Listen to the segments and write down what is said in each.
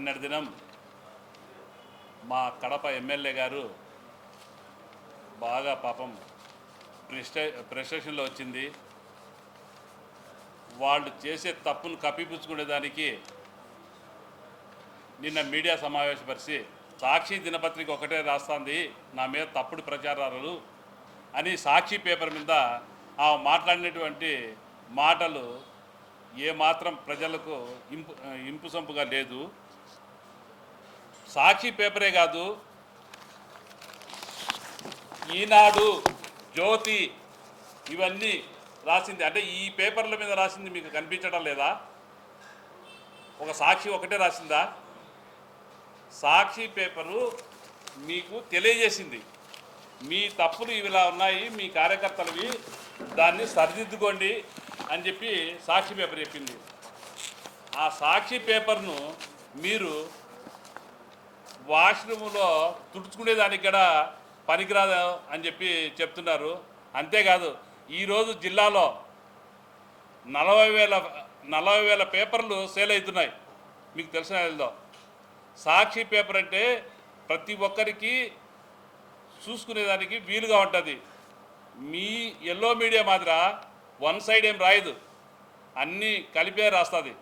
నిన్నటి దినం మా కడప ఎమ్మెల్యే గారు బాగా పాపం ప్రెస్టే ప్రెస్టేషన్లో వచ్చింది. వాళ్ళు చేసే తప్పును కప్పిపుచ్చుకునేదానికి నిన్న మీడియా సమావేశపరిచి సాక్షి దినపత్రిక ఒకటే రాస్తుంది నా మీద తప్పుడు ప్రచారాలు అని సాక్షి పేపర్ మీద ఆ మాట్లాడినటువంటి మాటలు ఏమాత్రం ప్రజలకు ఇంపు ఇంపు సంపుగా లేదు. సాక్షి పేపరే కాదు. ఈనాడు జ్యోతి ఇవన్నీ రాసింది. అంటే ఈ పేపర్ల మీద రాసింది మీకు కనిపించడం లేదా? ఒక సాక్షి ఒకటే రాసిందా? సాక్షి పేపరు మీకు తెలియజేసింది. మీ తప్పులు ఇవిలా ఉన్నాయి మీ కార్యకర్తలవి దాన్ని సరిదిద్దుకోండి అని చెప్పి సాక్షి పేపర్ చెప్పింది. ఆ సాక్షి పేపర్ను మీరు వాష్రూమ్లో తుడుచుకునేదానికి కూడా పనికిరాదు అని చెప్పి చెప్తున్నారు. అంతేకాదు ఈరోజు జిల్లాలో నలభై వేల నలభై వేల పేపర్లు సేల్ అవుతున్నాయి. మీకు తెలిసిన ఏదో సాక్షి పేపర్ అంటే ప్రతి ఒక్కరికి చూసుకునేదానికి వీలుగా ఉంటుంది. మీ ఎల్లో మీడియా మాదిర వన్ సైడ్ ఏం రాయదు. అన్నీ కలిపే రాస్తుంది.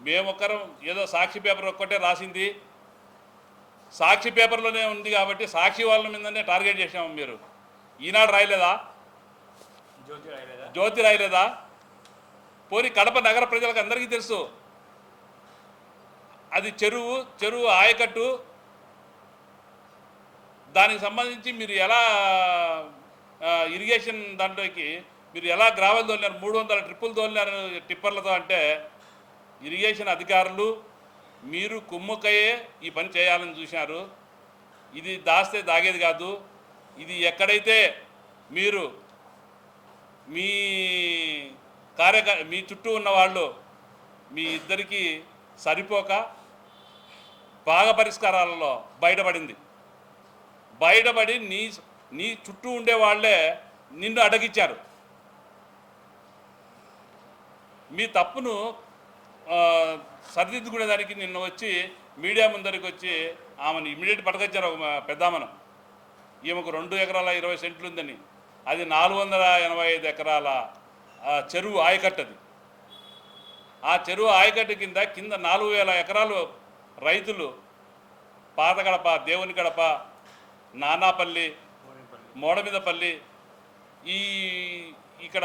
మేమొక్కరం ఏదో సాక్షి పేపర్ ఒక్కటే రాసింది. సాక్షి పేపర్లోనే ఉంది కాబట్టి సాక్షి వాళ్ళ మీదనే టార్గెట్ చేసాము మీరు. ఈనాడు రాయలేదా? జ్యోతి రాయలేదా? జ్యోతి రాయలేదా? పోనీ కడప నగర ప్రజలకు అందరికీ తెలుసు. అది చెరువు చెరువు ఆయకట్టు. దానికి సంబంధించి మీరు ఎలా ఇరిగేషన్ దాంట్లోకి మీరు ఎలా గ్రావెల్ తోలినారు? మూడు వందల ట్రిప్పులు తోలినారు టిప్పర్లతో అంటే ఇరిగేషన్ అధికారులు మీరు కుమ్ముకయ్యే ఈ పని చేయాలని చూశారు. ఇది దాస్తే దాగేది కాదు. ఇది ఎక్కడైతే మీరు మీ కార్యక మీ చుట్టూ ఉన్న వాళ్ళు మీ ఇద్దరికి సరిపోక బాగా పరిష్కారాలలో బయటపడింది. బయటపడి నీ నీ చుట్టూ ఉండే వాళ్ళే నిన్ను అడగిచ్చారు మీ తప్పును సరిదిద్దుకునేదానికి నిన్న వచ్చి మీడియా ముందరికి వచ్చి ఆమెను ఇమీడియట్ పట్టుకొచ్చారు ఒక మా పెద్దామను. ఈమెకు రెండు ఎకరాల ఇరవై సెంట్లు ఉందని. అది నాలుగు వందల ఎనభై ఐదు ఎకరాల చెరువు ఆయకట్టది. ఆ చెరువు ఆయకట్టు కింద కింద నాలుగు వేల ఎకరాలు రైతులు పాత గడప దేవుని గడప నానాపల్లి మోడమిదపల్లి ఈ ఇక్కడ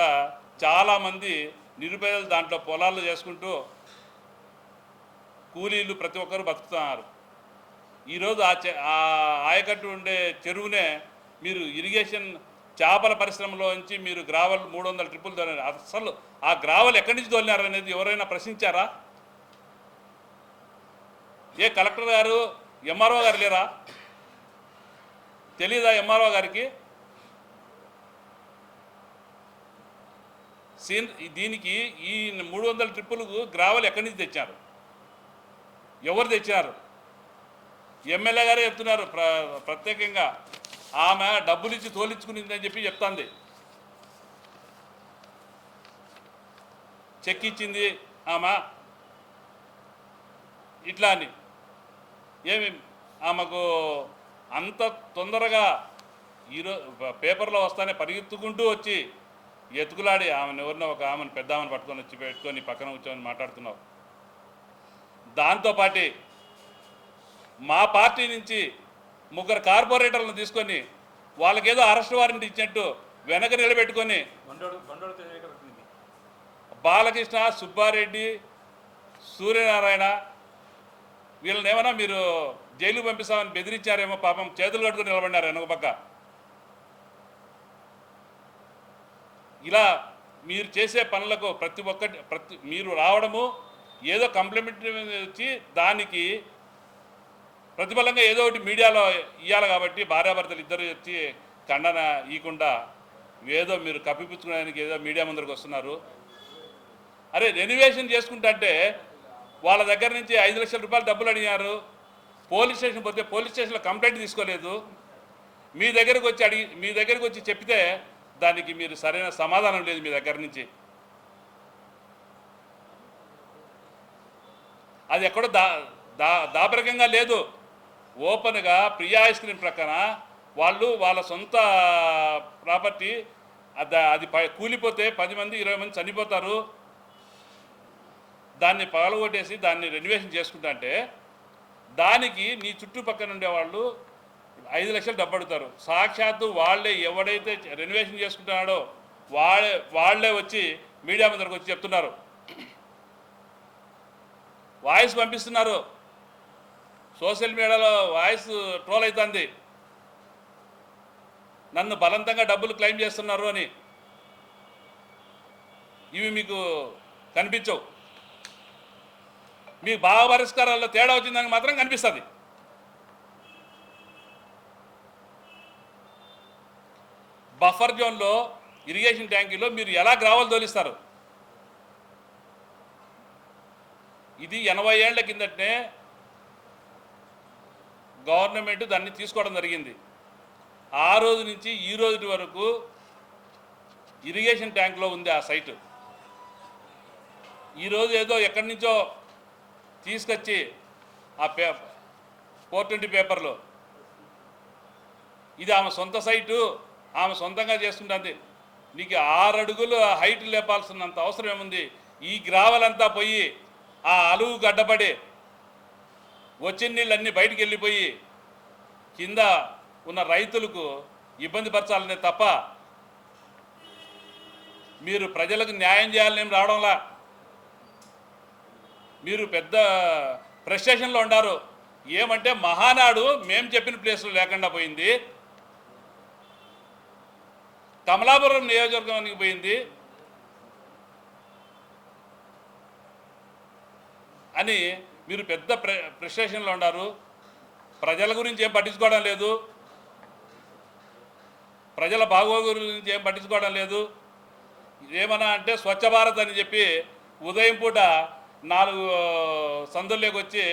చాలామంది నిరుపేదలు దాంట్లో పొలాలు చేసుకుంటూ కూలీలు ప్రతి ఒక్కరు బతుకుతున్నారు. ఈరోజు ఆ చె ఆ ఆయకట్టు ఉండే చెరువునే మీరు ఇరిగేషన్ చేపల పరిశ్రమలో నుంచి మీరు గ్రావల్ మూడు వందల ట్రిప్పులు తోలినారు. అసలు ఆ గ్రావల్ ఎక్కడి నుంచి తోలినారు అనేది ఎవరైనా ప్రశ్నించారా? ఏ కలెక్టర్ గారు ఎంఆర్ఓ గారు లేరా? తెలీదా ఎంఆర్ఓ గారికి? సీన్ దీనికి ఈ మూడు వందల ట్రిప్పులకు గ్రావల్ ఎక్కడి నుంచి తెచ్చారు? ఎవరు తెచ్చారు ఎమ్మెల్యే గారే చెప్తున్నారు. ప్ర ప్రత్యేకంగా. ఆమె డబ్బులు ఇచ్చి తోలించుకునిందని చెప్పి చెప్తాంది. చెక్ ఇచ్చింది ఆమె. ఇట్లా అని. ఏమి ఆమెకు అంత తొందరగా ఈరోజు పేపర్లో వస్తానే పరిగెత్తుకుంటూ వచ్చి ఎతుకులాడి ఆమెను ఎవరినో ఒక ఆమెను పెద్ద ఆమెను పట్టుకొని వచ్చి పెట్టుకొని పక్కన కూర్చొని మాట్లాడుతున్నావు. దాంతోపాటి మా పార్టీ నుంచి ముగ్గురు కార్పొరేటర్లను తీసుకొని వాళ్ళకేదో అరెస్ట్ వారెంట్ ఇచ్చినట్టు వెనక నిలబెట్టుకొని బాలకృష్ణ సుబ్బారెడ్డి సూర్యనారాయణ వీళ్ళని ఏమైనా మీరు జైలు పంపిస్తామని బెదిరించారేమో పాపం చేతులు కట్టుకుని నిలబడినారు వెనక పక్క. ఇలా మీరు చేసే పనులకు ప్రతి ఒక్కటి ప్రతి మీరు రావడము ఏదో కంప్లిమెంటరీ వచ్చి దానికి ప్రతిఫలంగా ఏదో ఒకటి మీడియాలో ఇవ్వాలి కాబట్టి భార్యాభర్తలు ఇద్దరు వచ్చి ఖండన ఇవ్వకుండా ఏదో మీరు కప్పిపుచ్చుకోవడానికి ఏదో మీడియా ముందరికి వస్తున్నారు. అరే రెన్యువేషన్ చేసుకుంటే వాళ్ళ దగ్గర నుంచి ఐదు లక్షల రూపాయలు డబ్బులు అడిగారు. పోలీస్ స్టేషన్ పోతే పోలీస్ స్టేషన్లో కంప్లైంట్ తీసుకోలేదు. మీ దగ్గరకు వచ్చి అడిగి మీ దగ్గరకు వచ్చి చెప్తే దానికి మీరు సరైన సమాధానం లేదు మీ దగ్గర నుంచి. అది ఎక్కడో దా దా దాపరికంగా లేదు. ఓపెన్గా ప్రియా ఐస్ క్రీమ్ ప్రక్కన వాళ్ళు వాళ్ళ సొంత ప్రాపర్టీ అది అది కూలిపోతే పది మంది ఇరవై మంది చనిపోతారు. దాన్ని పగలగొట్టేసి దాన్ని రెన్యువేషన్ చేసుకుంటా అంటే దానికి నీ చుట్టుపక్కల ఉండే వాళ్ళు ఐదు లక్షలు డబ్బు అడుగుతారు. సాక్షాత్తు వాళ్ళే ఎవడైతే రెన్యువేషన్ చేసుకుంటున్నాడో వాళ్ళే వాళ్ళే వచ్చి మీడియా ముందరకు వచ్చి చెప్తున్నారు. వాయిస్ పంపిస్తున్నారు. సోషల్ మీడియాలో వాయిస్ ట్రోల్ అవుతుంది నన్ను బలవంతంగా డబ్బులు క్లెయిమ్ చేస్తున్నారు అని. ఇవి మీకు కనిపించవు. మీ భావ పరిష్కారాల్లో తేడా వచ్చిందని మాత్రం కనిపిస్తుంది. బఫర్ జోన్లో ఇరిగేషన్ ట్యాంకీలో మీరు ఎలా గ్రావల్ తోలిస్తారు? ఇది ఎనభై ఏళ్ళ కిందటనే గవర్నమెంట్ దాన్ని తీసుకోవడం జరిగింది. ఆ రోజు నుంచి ఈ రోజు వరకు ఇరిగేషన్ ట్యాంక్లో ఉంది ఆ సైటు. ఈరోజు ఏదో ఎక్కడి నుంచో తీసుకొచ్చి ఆ పే ఫోర్ ట్వంటీ పేపర్లో. ఇది ఆమె సొంత సైటు ఆమె సొంతంగా చేస్తుంటుంది. నీకు ఆరు అడుగులు హైట్ లేపాల్సినంత అవసరం ఏముంది? ఈ గ్రావలంతా పోయి ఆ అలువు గడ్డపడి వచ్చిన నీళ్ళన్నీ బయటికి వెళ్ళిపోయి కింద ఉన్న రైతులకు ఇబ్బంది పరచాలనే తప్ప మీరు ప్రజలకు న్యాయం చేయాలని రావడంలా? మీరు పెద్ద ఫ్రస్ట్రేషన్లో ఉండారు. ఏమంటే మహానాడు మేము చెప్పిన ప్లేస్లో లేకుండా పోయింది. కమలాపురం నియోజకవర్గానికి పోయింది. అని మీరు పెద్ద ప్రె ఫ్రస్ట్రేషన్లో ఉన్నారు. ప్రజల గురించి ఏం పట్టించుకోవడం లేదు. ప్రజల బాగోగు గురించి ఏం పట్టించుకోవడం లేదు. ఏమన్నా అంటే స్వచ్ఛ భారత్ అని చెప్పి ఉదయం పూట నాలుగు సందుల్లోకి వచ్చి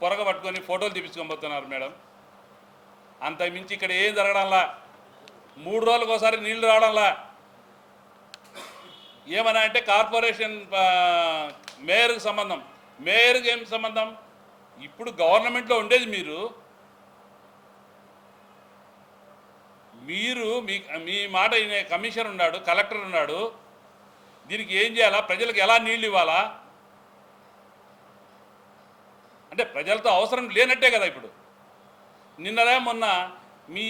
పొరగ పట్టుకొని ఫోటోలు తీపించుకోబోతున్నారు మేడం. అంత మించి ఇక్కడ ఏం జరగడంలా? మూడు రోజులకు ఒకసారి నీళ్ళు రావడంలా? ఏమన్నా అంటే కార్పొరేషన్ మేయర్కి సంబంధం. మేయర్కి ఏం సంబంధం? ఇప్పుడు గవర్నమెంట్లో ఉండేది మీరు. మీరు మీ మీ మాట వినే కమిషనర్ ఉన్నాడు కలెక్టర్ ఉన్నాడు. దీనికి ఏం చేయాలా? ప్రజలకు ఎలా నీళ్ళు ఇవ్వాలా? అంటే ప్రజలతో అవసరం లేనట్టే కదా ఇప్పుడు. నిన్ననే మొన్న మీ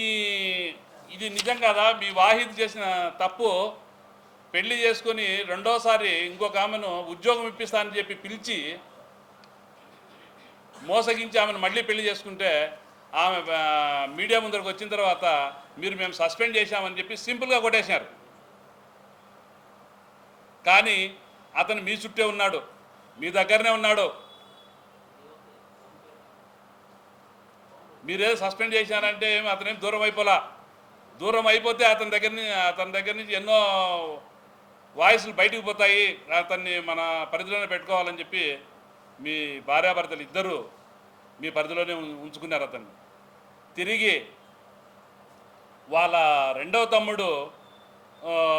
ఇది నిజం కదా? మీ వాహిద్ చేసిన తప్పు పెళ్ళి చేసుకొని రెండోసారి ఇంకొక ఆమెను ఉద్యోగం ఇప్పిస్తానని చెప్పి పిలిచి మోసగించి ఆమెను మళ్ళీ పెళ్ళి చేసుకుంటే ఆమె మీడియా ముందరకు వచ్చిన తర్వాత మీరు మేము సస్పెండ్ చేశామని చెప్పి సింపుల్గా కొట్టేశారు. కానీ అతను మీ చుట్టే ఉన్నాడు మీ దగ్గరనే ఉన్నాడు. మీరేదో సస్పెండ్ చేశారంటే ఏమి అతనేం దూరం అయిపోలా? దూరం అయిపోతే అతని దగ్గర అతని దగ్గర నుంచి ఎన్నో వాయిస్లు బయటకు పోతాయి అతన్ని మన పరిధిలోనే పెట్టుకోవాలని చెప్పి మీ భార్యాభర్తలు ఇద్దరూ మీ పరిధిలోనే ఉం- ఉంచుకున్నారు అతన్ని. తిరిగి వాళ్ళ రెండవ తమ్ముడు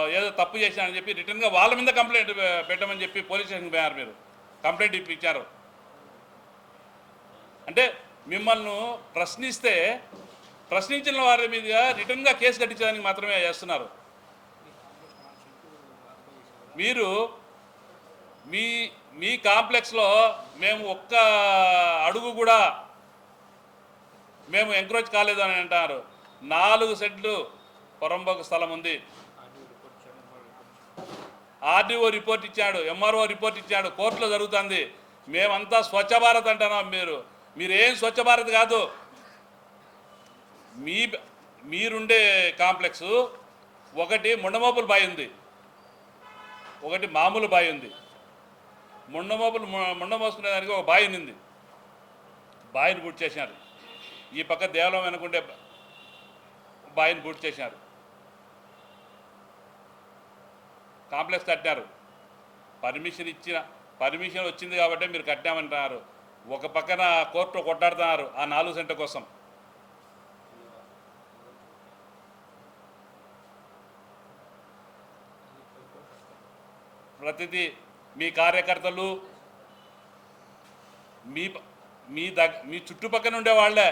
ఏదో తప్పు చేశానని చెప్పి రిటర్న్గా వాళ్ళ మీద కంప్లైంట్ పెట్టమని చెప్పి పోలీస్ స్టేషన్కి పోయారు మీరు. కంప్లైంట్ ఇప్పించారు అంటే మిమ్మల్ని ప్రశ్నిస్తే ప్రశ్నించిన వారి మీద రిటర్న్గా కేసు కట్టించడానికి మాత్రమే చేస్తున్నారు. మీరు మీ మీ కాంప్లెక్స్లో మేము ఒక్క అడుగు కూడా మేము ఎంక్రోచ్ కాలేదు అని అంటారు. నాలుగు సెట్లు పొరంబోకు స్థలం ఉంది. ఆర్డీఓ రిపోర్ట్ ఇచ్చాడు ఎంఆర్ఓ రిపోర్ట్ ఇచ్చాడు కోర్టులో జరుగుతుంది. మేమంతా స్వచ్ఛ భారత్ అంటున్నాం మీరు. మీరేం స్వచ్ఛ భారత్ కాదు. మీ మీరుండే కాంప్లెక్స్. ఒకటి ముండమోపుల బావి ఉంది. ఒకటి మామూలు బావి ఉంది. మొండమోపులు మొండమోసుకునే దానికి ఒక బావి ఉంది బావిని పూర్తి చేసినారు. ఈ పక్క దేవాలయం అనుకుంటే బావిని పూర్తి చేసినారు. కాంప్లెక్స్ కట్టినారు. పర్మిషన్ ఇచ్చిన పర్మిషన్ వచ్చింది కాబట్టి మీరు కట్టామంటున్నారు. ఒక పక్కన కోర్టులో కొట్టాడుతున్నారు ఆ నాలుగు సెంటర్ కోసం. ప్రతిదీ మీ కార్యకర్తలు మీ మీ దగ్గ మీ చుట్టుపక్కల ఉండే వాళ్ళే.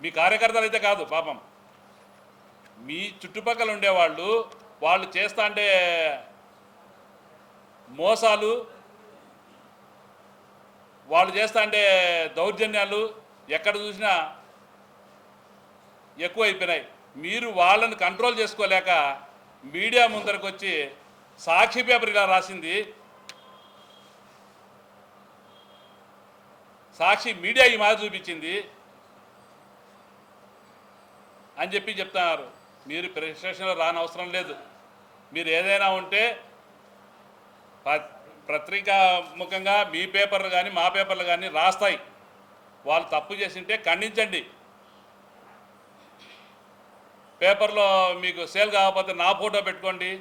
మీ కార్యకర్తలు అయితే కాదు పాపం. మీ చుట్టుపక్కల ఉండేవాళ్ళు వాళ్ళు చేస్తా అంటే మోసాలు వాళ్ళు చేస్తా అంటే దౌర్జన్యాలు ఎక్కడ చూసినా ఎక్కువైపోయినాయి మీరు వాళ్ళని కంట్రోల్ చేసుకోలేక మీడియా ముందరకు వచ్చి సాక్షి పేపర్ ఇలా రాసింది. సాక్షి మీడియా ఈ మాదిరి చూపించింది అని చెప్పి చెప్తున్నారు. మీరు ప్రెస్టేషన్లో రానవసరం లేదు. మీరు ఏదైనా ఉంటే ప- పత్రికా ముఖంగా మీ పేపర్లు కానీ మా పేపర్లు కానీ రాస్తాయి. వాళ్ళు తప్పు చేసింటే ఖండించండి. పేపర్లో మీకు సేల్ కాకపోతే నా ఫోటో పెట్టుకోండి.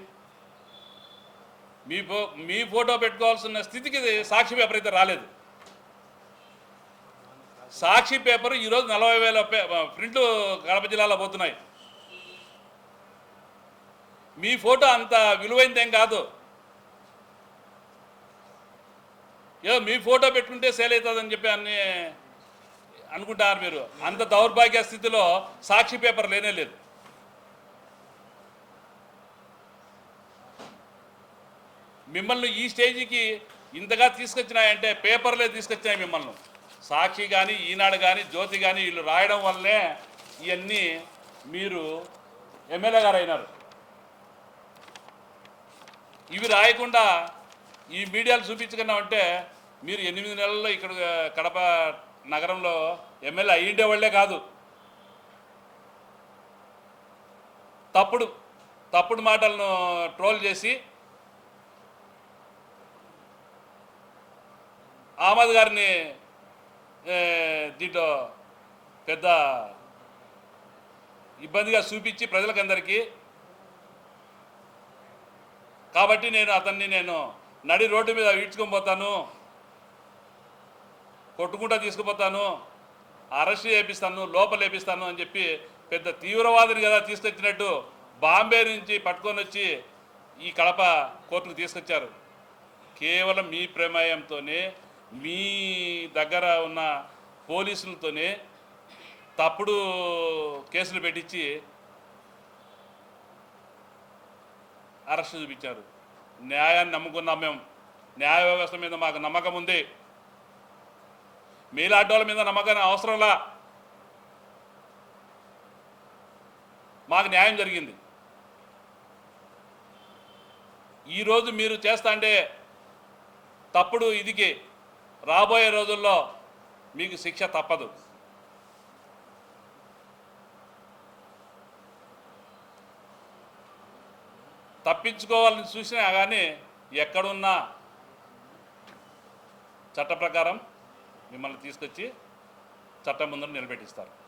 మీ ఫో మీ ఫోటో పెట్టుకోవాల్సిన స్థితికి సాక్షి పేపర్ అయితే రాలేదు. సాక్షి పేపర్ ఈరోజు నలభై వేల పే- ప్రింట్లు కడప జిల్లాలో పోతున్నాయి. మీ ఫోటో అంత విలువైందేం కాదు. ఏదో మీ ఫోటో పెట్టుకుంటే సేల్ అవుతుందని చెప్పి అన్ని అనుకుంటారు మీరు. అంత దౌర్భాగ్య స్థితిలో సాక్షి పేపర్ లేనే లేదు. మిమ్మల్ని ఈ స్టేజికి ఇంతగా తీసుకొచ్చినాయంటే పేపర్లే తీసుకొచ్చినాయి మిమ్మల్ని. సాక్షి కానీ ఈనాడు కానీ జ్యోతి కానీ వీళ్ళు రాయడం వల్లే ఇవన్నీ మీరు ఎమ్మెల్యే గారు అయినారు ఇవి రాయకుండా ఈ మీడియాలు చూపించకుండా ఉంటే మీరు ఎనిమిది నెలల్లో ఇక్కడ కడప నగరంలో ఎమ్మెల్యే అయ్యిండే వాళ్ళే కాదు. తప్పుడు తప్పుడు మాటలను ట్రోల్ చేసి ఆమద్ గారిని దీంట్లో పెద్ద ఇబ్బందిగా చూపించి ప్రజలకందరికీ. కాబట్టి నేను అతన్ని నేను నడి రోడ్డు మీద ఈడ్చుకొని పోతాను. కొట్టుకుంటా తీసుకుపోతాను. అరెస్ట్ చేపిస్తాను లోపల వేపిస్తాను అని చెప్పి పెద్ద తీవ్రవాదిని కదా తీసుకొచ్చినట్టు బాంబే నుంచి పట్టుకొని వచ్చి ఈ కడప కోర్టుకు తీసుకొచ్చారు. కేవలం మీ ప్రమేయంతోనే మీ దగ్గర ఉన్న పోలీసులతోనే తప్పుడు కేసులు పెట్టించి అరెస్ట్ చూపించారు. న్యాయాన్ని నమ్ముకున్నాం మేము. న్యాయ వ్యవస్థ మీద మాకు నమ్మకం ఉంది. మీలాంటి వాళ్ళ మీద నమ్మకం అవసరంలా మాకు న్యాయం జరిగింది. ఈరోజు మీరు చేస్తా అంటే తప్పుడు ఇదికి. రాబోయే రోజుల్లో మీకు శిక్ష తప్పదు. తప్పించుకోవాలని చూసినా కానీ ఎక్కడున్నా చట్ట ప్రకారం మిమ్మల్ని తీసుకొచ్చి చట్టం ముందర నిలబెట్టిస్తారు.